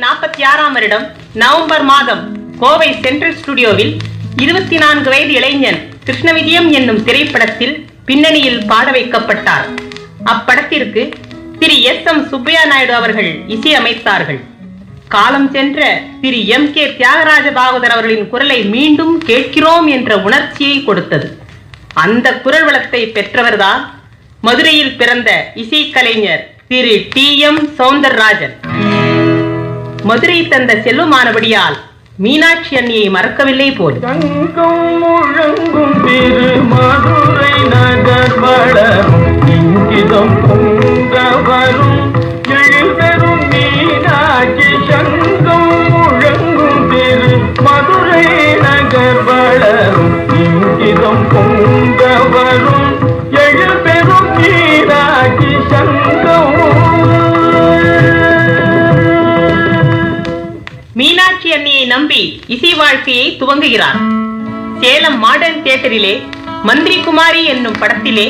நாற்பத்தி ஆறாம் வருடம் நவம்பர் மாதம் கோவை சென்ட்ரல் ஸ்டுடியோவில் இருபத்தி நான்கு வயது இளைஞன் கிருஷ்ணவிஜயம் என்னும் திரைப்படத்தில் பின்னணியில் பாட வைக்கப்பட்டார். அப்படத்திற்கு திரு எஸ். எம். சுப்பையா நாயுடு அவர்கள் இசையமைத்தார்கள் காலம் சென்ற திரு எம். கே. தியாகராஜ பாகவதர் அவர்களின் குரலை மீண்டும் கேட்கிறோம் என்ற உணர்ச்சியை கொடுத்தது. அந்த குரல் வளத்தை பெற்றவர்தான் மதுரையில் பிறந்த இசைக்கலைஞர் திரு டி. எம். சௌந்தரராஜன் மதுரை தந்த செல்வமானபடியால் மீனாட்சி அண்ணியை மறக்கவில்லை போல். மதுரை நகர் வளரும். இசை வாழ்க்கையை துவங்குகிறார். சேலம் மாடர்ன் தியேட்டரிலே மந்திரி குமாரி என்னும் படத்திலே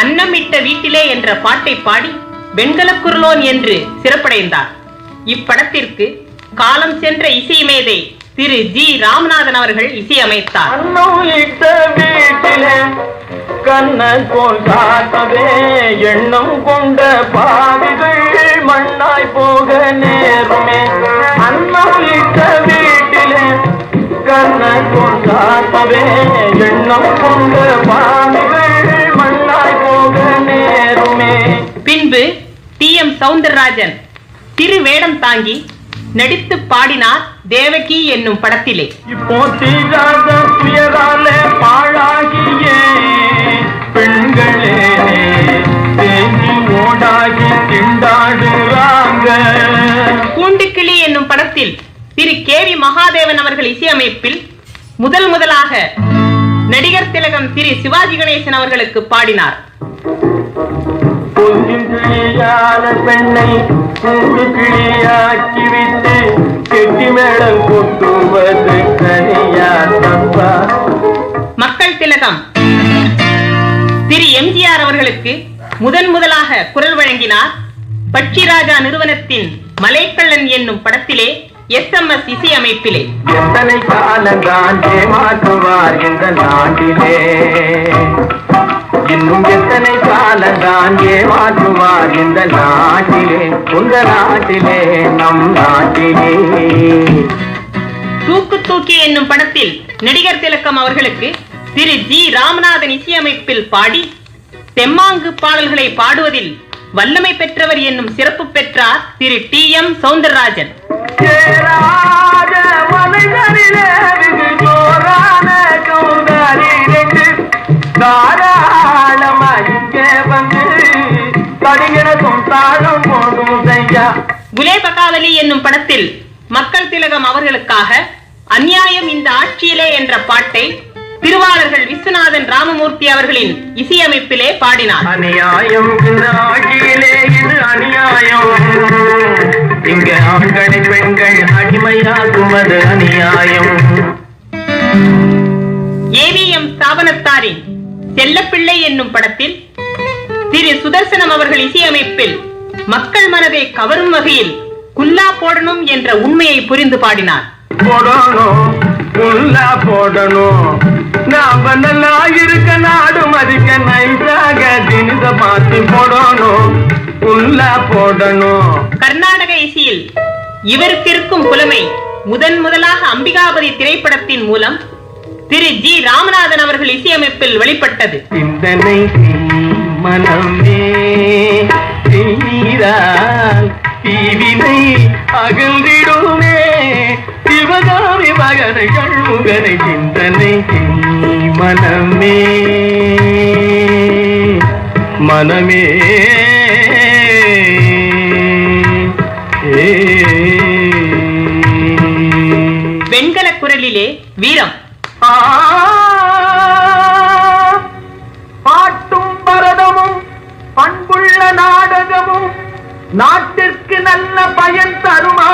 அன்னமிட்ட வீட்டிலே என்ற பாட்டை பாடி வெண்கலக்குரலோன் என்று சிறப்படைந்தார். இப்படத்திற்கு காலம் சென்ற இசை மேதை திரு ஜி. ராமநாதன் அவர்கள் இசையமைத்தார். அன்னம் கண்ணன் போல் காத்தவே எண்ணம் கொண்ட பாவிகள் மண்ணாய் போக நேருமே. அன்னம் கண்ணன் போல் காத்தவே எண்ணம் கொண்ட பாவிகள் மண்ணாய் போக நேருமே. பின்பு டி. எம். சவுந்தரராஜன் திரு வேடம் தாங்கி நடித்து பாடினார் தேவகி என்னும் படத்திலே. இப்போ தீராத பாழாகிய திரு கே வி மகாதேவன் அவர்கள் இசையமைப்பில் முதல் முதலாக நடிகர் திலகம் திரு சிவாஜி கணேசன் அவர்களுக்கு பாடினார். பெண்ணை கூண்டு கிளியாக்கி விட்டு கெட்டி மேடம் கொட்டுவது கனியா தப்பா மக்கள் திலகம் திரு எம்ஜிஆர் அவர்களுக்கு முதன் முதலாக குரல் வழங்கினார். பட்சிராஜா நிறுவனத்தின் மலைக்கள்ளன் என்னும் படத்திலே எஸ் எம் எஸ் இசையமைப்பிலே. எத்தனை காலந்தான் ஏமாற்றுவார் இந்த நாட்டிலே? இன்னும் எத்தனை காலந்தான் ஏமாற்றுவார் இந்த நாட்டிலே? உங்க நாட்டிலே நம் நாட்டிலே. தூக்கு தூக்கி என்னும் படத்தில் நடிகர் திலகம் அவர்களுக்கு திரு ஜி ராமநாதன் இசையமைப்பில் பாடி தெம்மாங்கு பாடல்களை பாடுவதில் வல்லமை பெற்றவர் என்னும் சிறப்பு பெற்றார் திரு டி எம் சவுந்தரராஜன். வந்து தாளம் போடும் ஐயா குலேபகாவலி என்னும் படத்தில் மக்கள் திலகம் அவர்களுக்காக அந்நியாயம் இந்த ஆட்சியிலே என்ற பாட்டை திருவாளர்கள் விஸ்வநாதன் ராமமூர்த்தி அவர்களின் இசையமைப்பிலே பாடினார். அநியாயம் இந்த ஆட்சியிலே இது அநியாயம். இங்க ஆண்களை பெண்கள் அடிமையாக்குவது அநியாயம். ஏவிஎம் ஸ்தாபனத்தாரின் செல்லப்பிள்ளை என்னும் படத்தில் திரு சுதர்சனம் அவர்கள் இசையமைப்பில் மக்கள் மனதை கவரும் வகையில் குல்லா போடணும் என்ற உண்மையை புரிந்து பாடினார். போடணும் உள்ளா போடணும். நாம நல்லா இருக்க நாடு மதிக்க நைசாக தினித பார்த்து போடணும். உள்ளா போடணும். கர்நாடக இசையில் இவருக்கு இருக்கும் புலமை முதன் முதலாக அம்பிகாபதி திரைப்படத்தின் மூலம் திரு ஜி ராமநாதன் அவர்கள் இசையமைப்பில் வெளிப்பட்டது. சிந்தனை மனமே தீவினை அகன்றிடுமே. சிவகாமி மகனை கண்முகனை சிந்தனை மனமே. மனமே வெண்கல குரலிலே வீரம். பாட்டும் பரதமும் பண்புள்ள நாடகமும் நாட்டிற்கு நல்ல பயன் தருமா?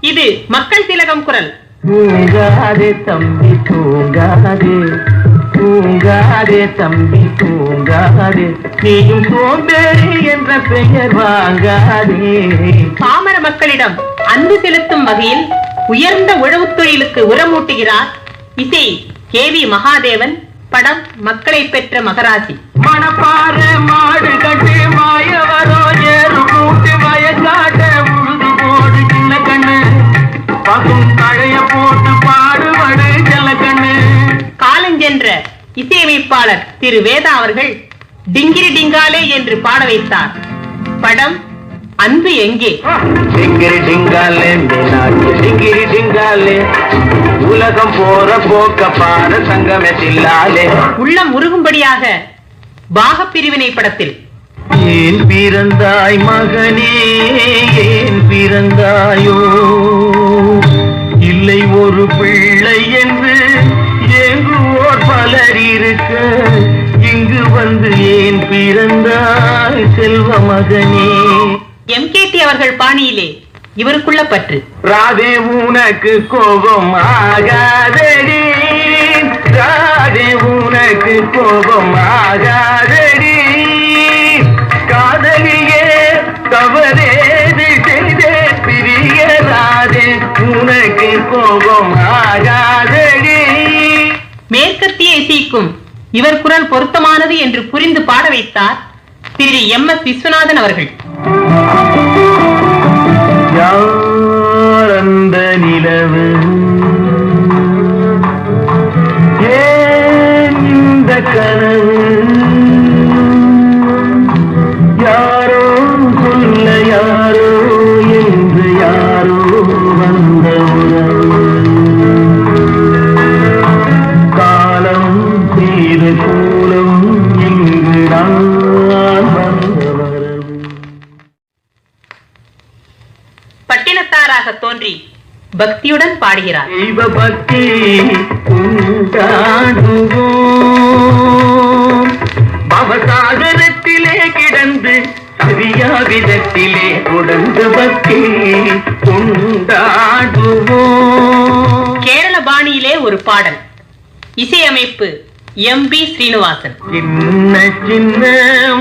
இது மக்கள் திலகம் குரல். தூங்காதே தம்பி தூங்காதே. தூங்காதே தம்பி தூங்காதே. நீயும் சோம்பேறி என்ற பெயர் வாங்காதே. பாமர மக்களிடம் அன்பு செலுத்தும் வகையில் உயர்ந்த உழவுத் தொழிலுக்கு உரமூட்டுகிறார் இசை கே வி மகாதேவன் படம் மக்களை பெற்ற மகராசி. மணப்பாற மாடு கட்டு மாயவரோ ஏறு கூட்டு வயக்காட்ட உழுது போடு சின்ன கண்ணு. பசும் தழைய போட்டு பாடுபடு செல்ல கண்ணு. காலஞ்சென்ற இசையமைப்பாளர் திரு வேதா அவர்கள் டிங்கிரி டிங்காலே என்று பாட வைத்தார். படம் அன்பு எங்கே? டிங்கிரி டிங்காலே டிங்கிரி டிங்காலே உலகம் போற போக்க பாட சங்கமே தில்லாலே. உள்ளம் உருகும்படியாக பாகப் பிரிவினை படத்தில். ஏன் பிறந்தாய் மகனே ஏன் பிறந்தாயோ? இல்லை ஒரு பிள்ளை என்று மகனே எம்கேடி அவர்கள் பாணியிலே இவருக்குள்ள பற்று. ராதே உனக்கு கோபம் ஆகாதடி. ராதே உனக்கு கோபம் ஆகாதடி. காதலியே தவறேது செய்தே பிரியராதே உனக்கு கோபம் ஆகாதடி. மேற்கத்திய இசைக்கும் இவர் குரல் பொருத்தமானது என்று புரிந்து பாட வைத்தார். திரு எம் எஸ் விஸ்வநாதன் அவர்கள். பக்தியுடன் பாடுகிறார். தெய்வ பக்தி உண்டாடுவோம் பவசாகரத்திலே கிடந்து சரியா விதத்திலே உடந்து பக்தி உண்டாடுவோம் கேரள பாணியிலே ஒரு பாடல். இசையமைப்பு எம் பி ஸ்ரீனிவாசன். சின்ன சின்ன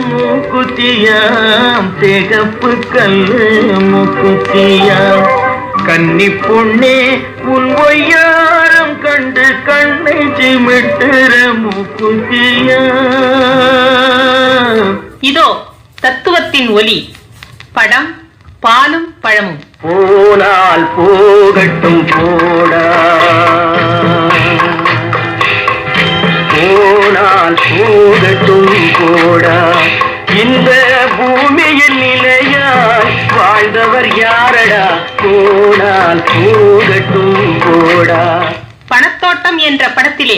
மூக்குத்தியாம் சிகப்பு கல்லு மூக்குத்தியாம். கன்னி பொண்ணே உன் ஒய்யாரம் கண்டு கண்ணை சிமிட்டுற மூக்குத்தியாம் இதோ தத்துவத்தின் ஒலி. படம் பாலும் பழமும். போனால் போகட்டும் போடா. போனால் போகட்டும் போடா. இந்த பூமியில் நிலையாய் வாழ்ந்தவர் யாரடா? போனால் போகட்டும் போடா பணத்தோட்டம் என்ற படத்திலே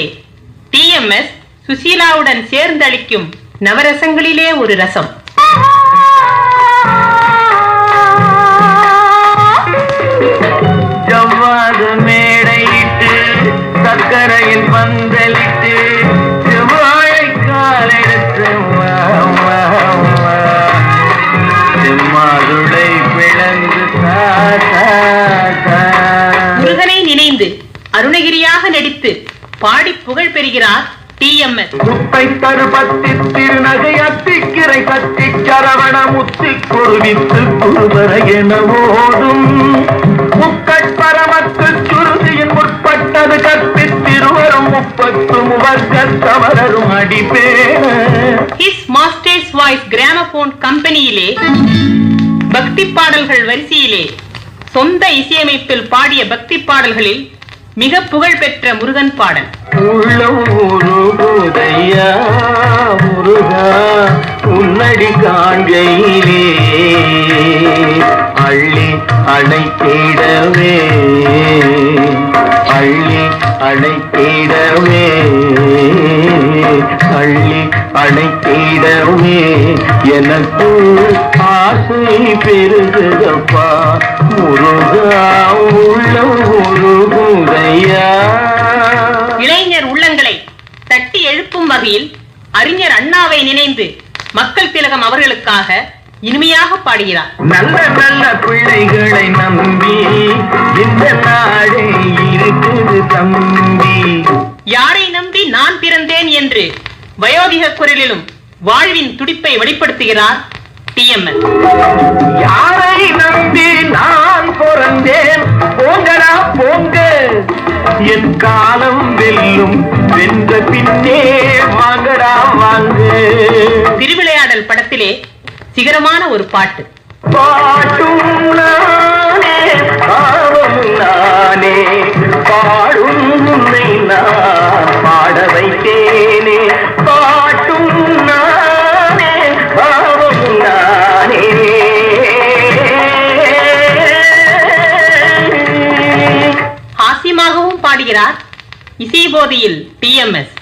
டிஎம்எஸ் சுசீலாவுடன் சேர்ந்தளிக்கும் நவரசங்களிலே ஒரு ரசம் ஜவ்வாது மேடையிட்டு சர்க்கரையில் பந்தலிட்டு செவ்வாழை காலெடுத்து பிளந்து. நினைந்து அருணகிரியாக நடித்து பாடி புகழ் பெறுகிறார் டிஎம்எஸ் முட்டை தருபத்தி திருநகை அத்திக்கிரை கத்தி சரவண முத்தி குருவித்து குருவர என ஓடும் முக்கட்பரமத்து சுருதியின் முற்பட்டது கத்தி திருவரும் முப்பத்து முவர்க்க தவறரும் அடிப்பேன. ஹிஸ் மாஸ்டர்ஸ் வாய்ஸ் கிராமபோன் கம்பெனியிலே பக்தி பாடல்கள் வரிசையிலே சொந்த இசையமைப்பில் பாடிய பக்தி பாடல்களில் மிக புகழ் பெற்ற முருகன் பாடல். உள்ளம் முருகா. உன்னடி காண்கையிலே அள்ளி அணைத்திடவே. அள்ளி அணைத்திடவே. அள்ளி அணைத்திடவே. எனக்கு ஆசை பெருகுதப்பா. முருகா உள்ள முருகுதையா. இளைஞர் உள்ளங்களை தட்டி எழுப்பும் வகையில் அறிஞர் அண்ணாவை நினைந்து மக்கள் திலகம் அவர்களுக்காக இனிமையாக பாடுகிறார். நல்ல நல்ல பிள்ளைகளை நம்பி இந்த நாடே இருக்குது தம்பி. யாரை நம்பி நான் பிறந்தேன் என்று வயோதிக குரலிலும் வாழ்வின் துடிப்பை வெளிப்படுத்துகிறார் டிஎம்எஸ் யாரை நம்பி நான் பிறந்தேன்? போங்கடா போங்க. என் காலம் வெல்லும் வென்ற பின்னே வாங்கடா வாங்க. திருவிளையாடல் படத்திலே சிகரமான ஒரு பாட்டு. பாட்டும் நானே பாவம் நானே. இசைபோதியில் டிஎம்எஸ்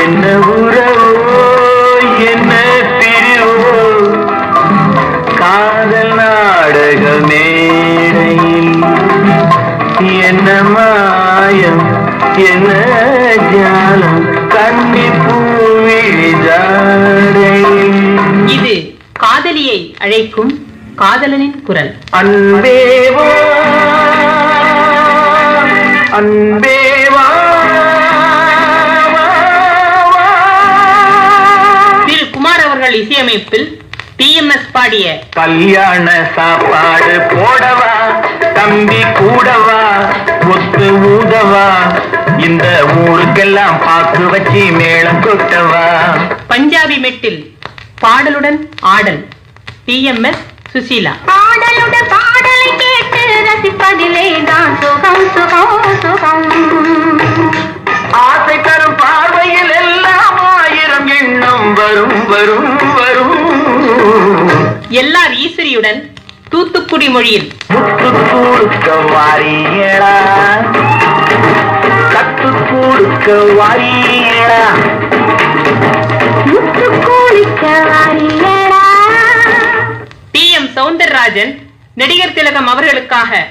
என்ன உறவோ என்ன பிரிவோ காதல் நாடக மேடையில் என்ன மாயம் என்ன ஜாலம் கண்ணி இது காதலியை அழைக்கும் காதலனின் குரல். அன்பேவா அன்பேவா திரு குமார் அவர்கள் இசையமைப்பில் டிஎம்எஸ் பாடிய கல்யாண சாப்பாடு போடவா தம்பி கூடவா ஒத்து ஊதவா இந்த ஊருக்கெல்லாம் பாக்கு வச்சு மேளம் கொட்டவா. பஞ்சாபி மெட்டில் பாடலுடன் ஆடல் டிஎம்எஸ் சுசீலா. பாடலுடன் பாடலை ரசிப்பதிலே தான் சுகம் சுகம் சுகம். ஆசை தரும் பார்வையில் எல்லாம் ஆயிரம் எண்ணம் வரும் வரும் வரும். எல்லார் ஈஸ்வரியுடன் தூத்துக்குடி மொழியில். முத்து கூடுக்க வாரியடா. கத்து கூடுக்க வாரியடா. முத்து கூலிக்க வாரியடா. டி எம் சவுந்தரராஜன் நடிகர் திலகம் அவர்களுக்காக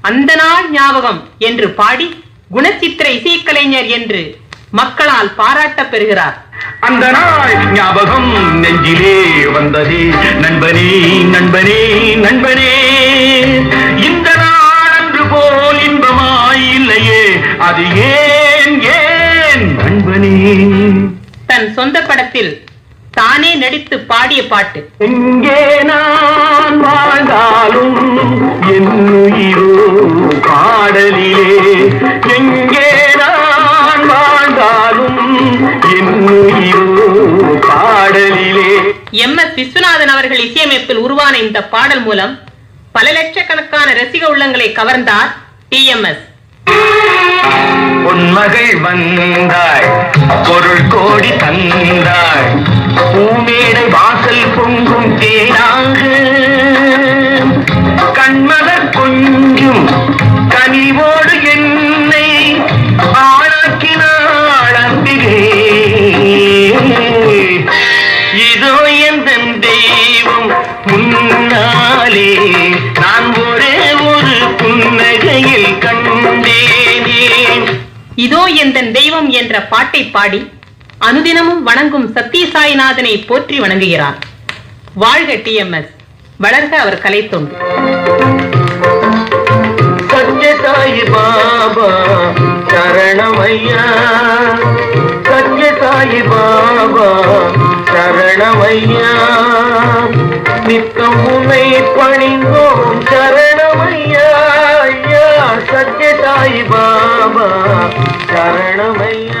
அந்த நாள் ஞாபகம் என்று பாடி குணச்சித்திர இசைக்கலைஞர் என்று மக்களால் பாராட்டப் பெறுகிறார் அந்த நாள் ஞாபகம் நெஞ்சிலே வந்ததே. நண்பனே நண்பனே நண்பனே. இந்த நாள் அன்று போல் இன்பமாய் இல்லையே. அது ஏன் ஏன்? நண்பனே. தன் சொந்த படத்தில் தானே நடித்து பாடிய பாட்டு. எங்கே நான் வாழ்ந்தாலும் என் பாடலிலே எங்கே நான் வாழ்ந்தாலும் என் பாடலிலே எம் எஸ் விஸ்வநாதன் அவர்கள் இசையமைப்பில் உருவான இந்த பாடல் மூலம் பல லட்சக்கணக்கான ரசிக உள்ளங்களை கவர்ந்தார் டிஎம்எஸ் பொன்மகள் வந்தாய் பொருள் கோடி தந்தாய் பூமேடை வாசல் பொங்கும் தேனாக கண்மலர் கொஞ்சும் கனிவோடு என்னை ஆளாக்கினாள் அம்பிகே இதோ எந்த தெய்வம் முன்னாலே நான் ஒரே ஒரு புன்னகையில் கண்டேனே. இதோ எந்த தெய்வம் என்ற பாட்டை பாடி அனுதினமும் வணங்கும் சத்திய சாய்நாதனை போற்றி வணங்குகிறார். வாழ்க டிஎம்எஸ் வளர்க அவர் கலை தொண்டு சத்ய பாபா சரணமையா? சத்ய பாபா சரணமையா? நித்தம் உன்னை பணிந்தோம் சரணமையா? சத்ய சாயி பாபா சரணமையா?